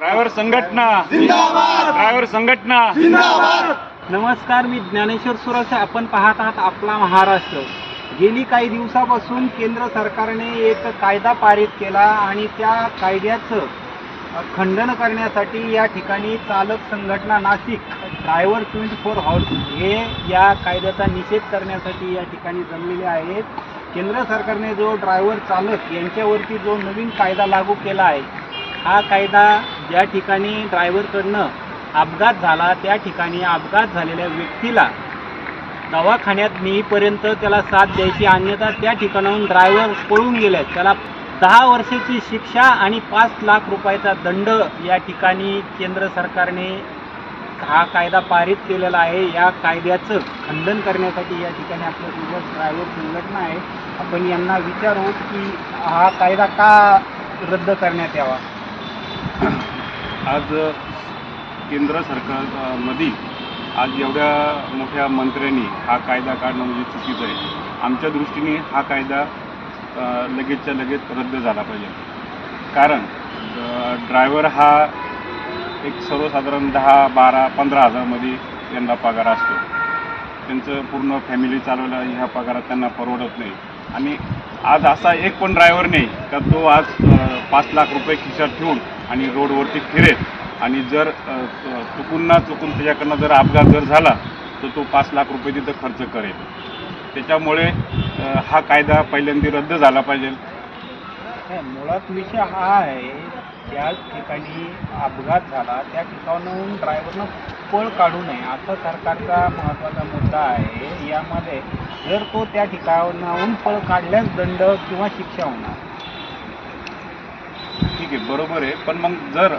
Driver संघटना. Driver संघटना. नमस्कार मी ज्ञानेश्वर सुरस. आपण पाहत आहात आपला महाराष्ट्र. गेली काही दिवसापासून केंद्र सरकारने एक कायदा पारित केला आणि त्या कायद्याचं खंडन करण्यासाठी या ठिकाणी चालक संघटना Nashik driver twenty four hours हे या कायद्याचा निषेध करण्यासाठी या ठिकाणी जमलेले आहेत. केंद्र सरकारने जो ड्रायव्हर चालक यांच्यावरती जो नवीन कायदा लागू केला आहे हा कायदा ज्या ठिकाणी ड्रायव्हरकडनं अपघात झाला त्या ठिकाणी अपघात झालेल्या व्यक्तीला दवाखान्यात नेईपर्यंत त्याला साथ द्यायची अन्यथा त्या ठिकाणाहून ड्रायव्हर पळून गेले त्याला दहा वर्षाची शिक्षा आणि पाच लाख रुपयाचा दंड या ठिकाणी केंद्र सरकारने हा कायदा पारित केलेला आहे. या कायद्याचं खंडन करण्यासाठी या ठिकाणी आपल्यासोबत ड्रायव्हर संघटना आहे. आपण यांना विचारू की हा कायदा का रद्द करण्यात यावा? आज केंद्र सरकारमध्ये आज एवढ्या मोठ्या मंत्र्यांनी हा कायदा काढणं म्हणजे चुकीचं आहे. आमच्या दृष्टीने हा कायदा लगेचच्या लगेच रद्द झाला पाहिजे. कारण ड्रायव्हर हा एक सर्वसाधारण दहा बारा पंधरा हजारमध्ये त्यांना पगार असतो. त्यांचं पूर्ण फॅमिली चालवायला ह्या पगारात त्यांना परवडत नाही. आणि आज असा एक पण ड्रायव्हर नाही का तो आज पाच लाख रुपये खिशात ठेवून आणि रोडवरती फिरेल. आणि जर चुकून ना चुकून त्याच्याकडनं जर अपघात जर झाला तर तो पाच लाख रुपये तिथं खर्च करेल. त्याच्यामुळे हा कायदा पहिल्यांदा रद्द झाला पाहिजे. मुळात विषय हा आहे त्या ठिकाणी अपघात झाला त्या ठिकाणाहून ड्रायव्हरनं पळ काढू नये असा सरकारचा महत्त्वाचा मुद्दा आहे. यामध्ये जर तो त्या ठिकाणाहून पळ काढल्यास दंड किंवा शिक्षा होणार. ठीक आहे बरोबर आहे. पण मग जर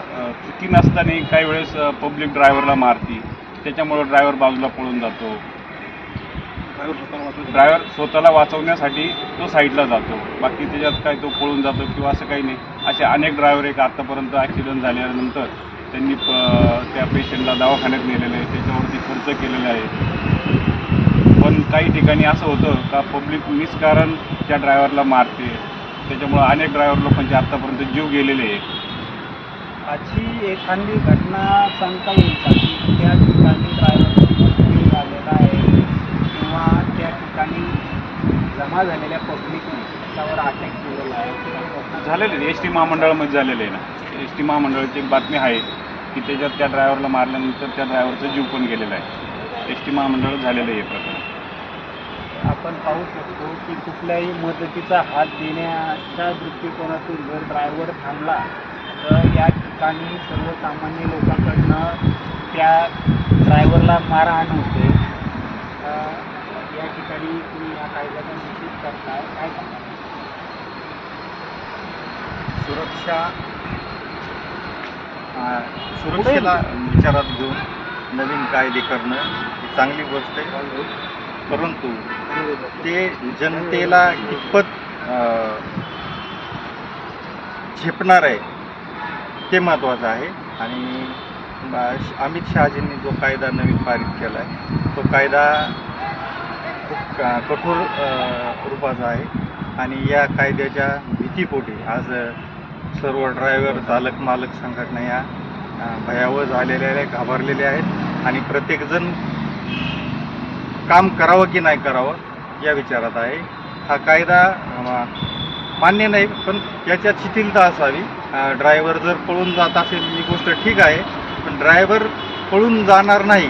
चुकी नसताना काही वेळेस पब्लिक ड्रायव्हरला मारती त्याच्यामुळं ड्रायव्हर बाजूला पळून जातो. ड्रायव्हर स्वतःला वाचवण्यासाठी तो साईडला जातो. बाकी त्याच्यात काय तो पळून जातो किंवा असं काही नाही. असे अनेक ड्रायव्हर एक आत्तापर्यंत ॲक्सिडेंट झाल्यानंतर त्यांनी प- त्या पेशंटला दवाखान्यात नेलेलं आहे. त्याच्यावरती खर्च केलेला आहे. पण काही ठिकाणी असं होतं का पब्लिक निष्कारण त्या ड्रायव्हरला मारते. त्याच्यामुळं अनेक ड्रायव्हर लोकांचे आत्तापर्यंत जीव गेलेले आहे अशी एखादी घटना सांगता येईल का? की त्या ठिकाणी ड्रायव्हर झालेला आहे किंवा त्या ठिकाणी जमा झालेल्या पब्लिकने त्यावर अटॅक केलेला आहे झालेले आहे एस टी महामंडळामध्ये झालेले आहे ना. एस टी महामंडळाची एक बातमी आहे की त्याच्यात त्या ड्रायव्हरला मारल्यानंतर त्या ड्रायव्हरचा जीव पण गेलेला आहे. एस टी महामंडळ झालेलं आहे हे प्रकरण. आपण पाहू शकतो की कुठल्याही मदतीचा हात देण्याच्या दृष्टिकोनातून जर ड्रायव्हर थांबला तर या ठिकाणी सर्वसामान्य लोकांकडनं त्या ड्रायव्हरला मारहाण होते. या ठिकाणी तुम्ही या कायद्याचा निषेध करताय. काय सांगा सुरक्षा. सुरक्षेला विचारात घेऊन नवीन कायदे करणं ही चांगली गोष्ट आहे. परंतु ते जनतेला कितपत झेपणार आहे ते महत्त्वाचं आहे. आणि अमित शहाजींनी जो कायदा नवीन पारित केला आहे तो कायदा खूप कठोर रूपाचा आहे. आणि या कायद्याच्या भीतीपोटी आज सर्व ड्रायव्हर चालक मालक संघटना या भयावह झालेल्या आहेत घाबरलेल्या आहेत. आणि प्रत्येकजण काम करावं की नाही करावं या विचारात आहे. हा कायदा मान्य नाही पण याच्यात शिथिलता असावी. ड्रायव्हर जर पळून जात असेल ही गोष्ट ठीक आहे पण ड्रायव्हर पळून जाणार नाही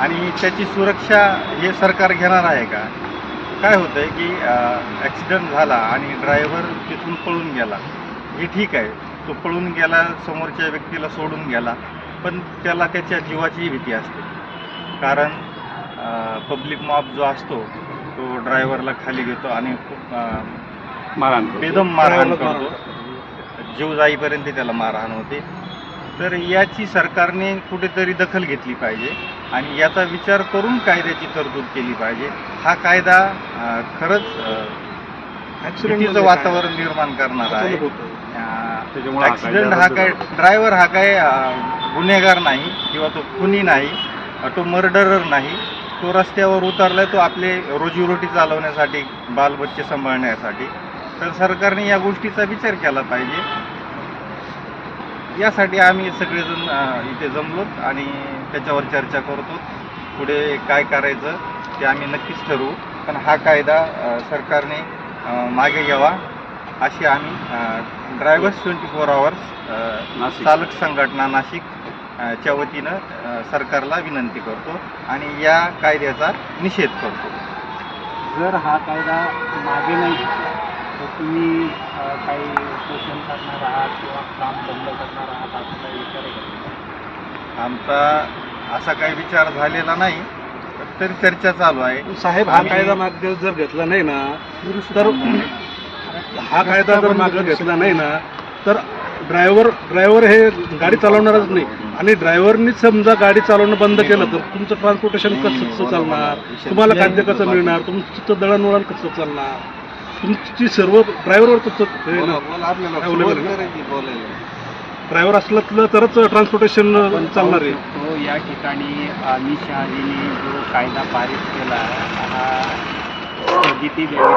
आणि त्याची सुरक्षा हे सरकार घेणार आहे का? काय होतं आहे की ॲक्सिडेंट झाला आणि ड्रायव्हर तिथून पळून गेला. हे ठीक आहे. तो पळून गेला समोरच्या व्यक्तीला सोडून गेला पण त्याला त्याच्या जीवाचीही भीती असते. कारण पब्लिक मॉब जो असतो तो ड्रायव्हरला खाली घेतो आणि खूप मारहाण बेदम मारहाण करतो. जीव जाईपर्यंत त्याला मारहाण होते. तर याची सरकारने कुठेतरी दखल घेतली पाहिजे आणि याचा विचार करून कायद्याची तरतूद केली पाहिजे. हा कायदा खरंच अं, भीतीचं वातावरण निर्माण करणार आहे. त्याच्यामुळे हा ऍक्सिडेंट कायदा हा काय. ड्रायव्हर हा काय गुन्हेगार नाही किंवा तो खुनी नाही तो मर्डरर नाही. तो रस्त्यावर उतरलाय तो आपले रोजीरोटी चालवण्यासाठी बालबच्चे सांभाळण्यासाठी. तर सरकारने या गोष्टीचा विचार केला पाहिजे. यासाठी आम्ही सगळेजण इथे जमलोत आणि त्याच्यावर चर्चा करतो. पुढे काय करायचं ते आम्ही नक्कीच ठरवू. पण हा कायदा सरकारने मागे घ्यावा. अशी आम्ही ड्रायव्हर्स ट्वेंटी फोर आवर्स. चालक संघटना नाशिक च्या वतीनं सरकारला विनंती करतो आणि या कायद्याचा निषेध करतो जर हा कायदा मागे नाही घेतला तर तुम्ही काही उपोषण करणार आहात किंवा काम बंद करणार आहात असं काही विचार? आमचा असा काही विचार झालेला नाही तरी चर्चा चालू आहे साहेब हा कायदा मागे जर घेतला नाही ना तर हा कायदा जर मागे घेतला नाही ना तर ड्रायव्हर ड्रायव्हर हे गाडी चालवणारच नाही. आणि ड्रायव्हरनीच समजा गाडी चालवणं बंद केलं तर तुमचं ट्रान्सपोर्टेशन कसं चालणार? तुम्हाला खाद्य कसं मिळणार? तुमचं दळणवळण कसं चालणार? तुमची सर्व ड्रायव्हरवर ड्रायव्हर असलं तरच ट्रान्सपोर्टेशन चालणार आहे. पाहू या ठिकाणी अमित शहाजीने जो कायदा पारित केला हा स्थगिती द्यावी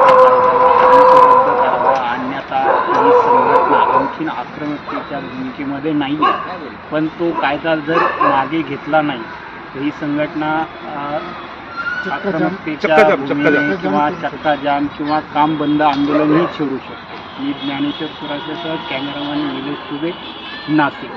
त्या आणखीन आक्रमकतेच्या भूमिकेमध्ये नाही आहे पण तो कायदा जर मागे घेतला नाही तर ही संघटना आक्रमकतेच्या किंवा चक्काजाम किंवा काम बंद आंदोलनही छेडू शकतो. मी ज्ञानेश्वर सुराशेसह कॅमेरामॅन निलेश दुबे नाशिक.